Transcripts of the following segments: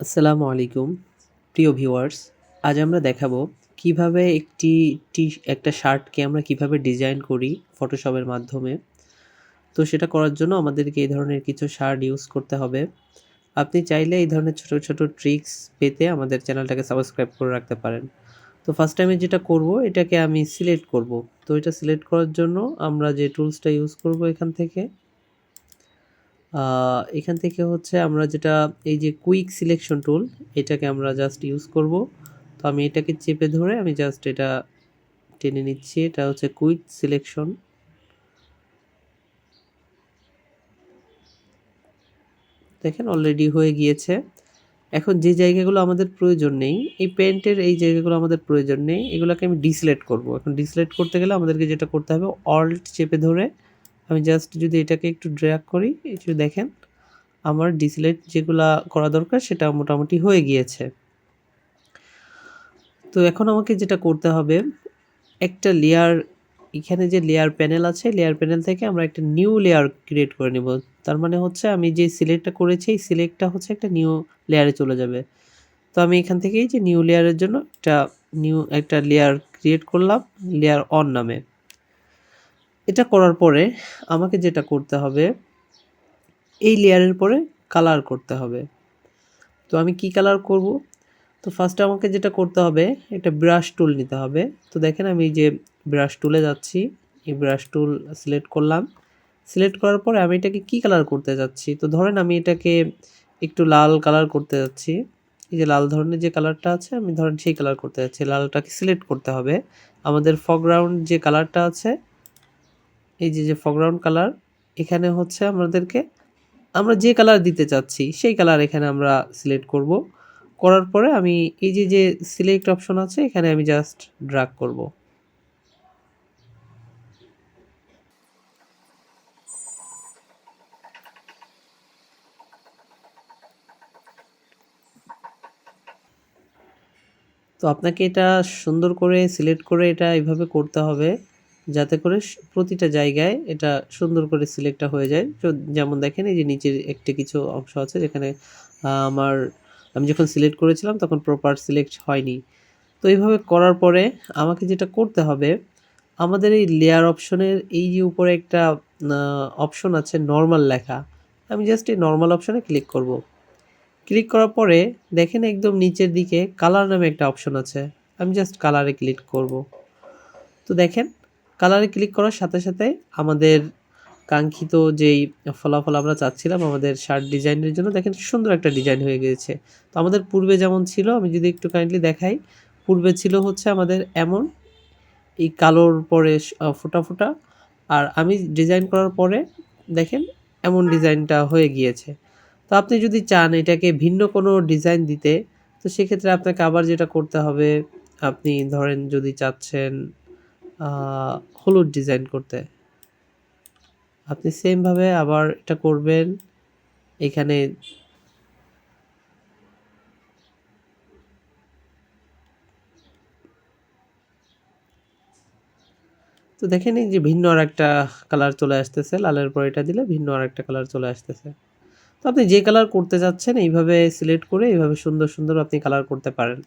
আসসালামু আলাইকুম, প্রিয় ভিউয়ার্স। আজ আমরা দেখাবো কীভাবে একটি টি, একটা শার্টকে আমরা কীভাবে ডিজাইন করি ফটোশপের মাধ্যমে। তো সেটা করার জন্য আমাদেরকে এই ধরনের কিছু শার্ট ইউজ করতে হবে। আপনি চাইলে এই ধরনের ছোট ছোট ট্রিক্স পেতে আমাদের চ্যানেলটাকে সাবস্ক্রাইব করে রাখতে পারেন। তো ফার্স্ট টাইমে যেটা করব, এটাকে আমি সিলেক্ট করব। তো এটা সিলেক্ট করার জন্য আমরা যে টুলসটা ইউজ করব এখান থেকে এখান থেকে হচ্ছে আমরা যেটা, এই যে কুইক সিলেকশন টুল এটাকে আমরা জাস্ট ইউজ করব। তো আমি এটাকে চেপে ধরে আমি জাস্ট এটা টেনে নিচ্ছি, এটা হচ্ছে কুইক সিলেকশন দেখেন অলরেডি হয়ে গিয়েছে। এখন যে জায়গাগুলো আমাদের প্রয়োজন নেই, এই পেন্টের এই জায়গাগুলো আমাদের প্রয়োজন নেই, এগুলোকে আমি ডিসলেক্ট করব। এখন ডিসলেক্ট করতে গেলে আমাদেরকে যেটা করতে হবে অল্ট চেপে ধরে আমি জাস্ট যদি এটাকে একটু ড্র্যাক করি, একটু দেখেন, আমার ডিসলেট যেগুলা করা দরকার সেটা মোটামুটি হয়ে গিয়েছে। তো এখন আমাকে যেটা করতে হবে, একটা লেয়ার এখানে যে লেয়ার প্যানেল আছে লেয়ার প্যানেল থেকে আমরা একটা নিউ লেয়ার ক্রিয়েট করে নেব। তার মানে হচ্ছে আমি যে সিলেক্টটা করেছি, এই সিলেক্টটা হচ্ছে একটা নিউ লেয়ারে চলে যাবে। তো আমি এখান থেকেই যে নিউ লেয়ারের জন্য একটা নিউ একটা লেয়ার ক্রিয়েট করলাম লেয়ার অন নামে। এটা করার পরে আমাকে যেটা করতে হবে, এই লেয়ারের পরে কালার করতে হবে। তো আমি কি কালার করব? তো ফার্স্টে আমাকে যেটা করতে হবে, একটা ব্রাশ টুল নিতে হবে। তো দেখেন আমি যে ব্রাশ টুলে যাচ্ছি, এই ব্রাশ টুল সিলেক্ট করলাম। সিলেক্ট করার পরে আমি এটাকে কি কালার করতে যাচ্ছি? তো ধরেন আমি এটাকে একটু লাল কালার করতে যাচ্ছি। এই যে লাল ধরনের যে কালারটা আছে, আমি ধরেন সেই কালার করতে যাচ্ছি। লালটাকে সিলেক্ট করতে হবে। আমাদের ফরগ্রাউন্ড যে কালারটা আছে এই যে যে ফরগ্রাউন্ড কালার এখানে হচ্ছে আমাদেরকে, আমরা যে কালার দিতে চাচ্ছি, সেই কালার এখানে আমরা সিলেক্ট করব। করার পরে আমি এই যে যে সিলেক্ট অপশন আছে, এখানে আমি জাস্ট ড্রাগ করব। তো আপনাকে এটা সুন্দর করে সিলেক্ট করে এটা এইভাবে করতে হবে। যাতে করে প্রতিটা জায়গায় এটা সুন্দর করে সিলেক্টটা হয়ে যায়। যেমন দেখেন, এই যে নিচের একটি কিছু অংশ আছে যেখানে আমার, আমি যখন সিলেক্ট করেছিলাম তখন প্রপার সিলেক্ট হয়নি। তো এইভাবে করার পরে আমাকে যেটা করতে হবে, আমাদের এই লেয়ার অপশনের এই যে উপরে একটা অপশন আছে নর্মাল লেখা, আমি জাস্ট এই নর্মাল অপশনে ক্লিক করব। ক্লিক করার পরে দেখেন একদম নিচের দিকে কালার নামে একটা অপশন আছে, আমি জাস্ট কালারে ক্লিক করব। তো দেখেন কালারে ক্লিক করার সাথে সাথে আমাদের কাঙ্ক্ষিত যেই ফলাফল আমরা চাচ্ছিলাম, আমাদের শার্ট ডিজাইনের জন্য, দেখেন সুন্দর একটা ডিজাইন হয়ে গিয়েছে। তো আমাদের পূর্বে যেমন ছিল, আমি যদি একটু কাইন্ডলি দেখাই, পূর্বে ছিল হচ্ছে আমাদের এমন, এই কালোর পরে ফোটা ফোটা, আর আমি ডিজাইন করার পরে দেখেন এমন ডিজাইনটা হয়ে গিয়েছে। তো আপনি যদি চান এটাকে ভিন্ন কোনো ডিজাইন দিতে, তো সেক্ষেত্রে আপনাকে আবার যেটা করতে হবে, আপনি ধরেন যদি চাচ্ছেন হলুদ ডিজাইন করতে। আপনি সেমভাবে আবার এটা করবেন। এখানে তো দেখেন এই যে ভিন্ন আর একটা কালার চলে আসতেছে। লালের পর এটা দিলে ভিন্ন আর একটা কালার চলে আসতেছে। তো আপনি যে কালার করতে যাচ্ছেন এইভাবে সিলেক্ট করে এইভাবে সুন্দর সুন্দর আপনি কালার করতে পারেন।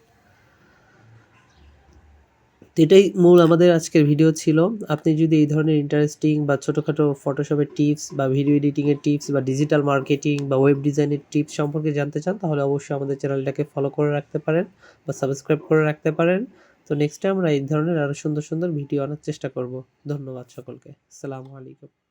তো এটাই মূল আমাদের আজকের ভিডিও ছিল। আপনি যদি এই ধরনের ইন্টারেস্টিং বা ছোটোখাটো ফটোশপের টিপস বা ভিডিও এডিটিংয়ের টিপস বা ডিজিটাল মার্কেটিং বা ওয়েব ডিজাইনের টিপস সম্পর্কে জানতে চান, তাহলে অবশ্যই আমাদের চ্যানেলটাকে ফলো করে রাখতে পারেন বা সাবস্ক্রাইব করে রাখতে পারেন। তো নেক্সট টাইম আমরা এই ধরনের আরও সুন্দর সুন্দর ভিডিও আনার চেষ্টা করব। ধন্যবাদ সকলকে। আসসালামু আলাইকুম।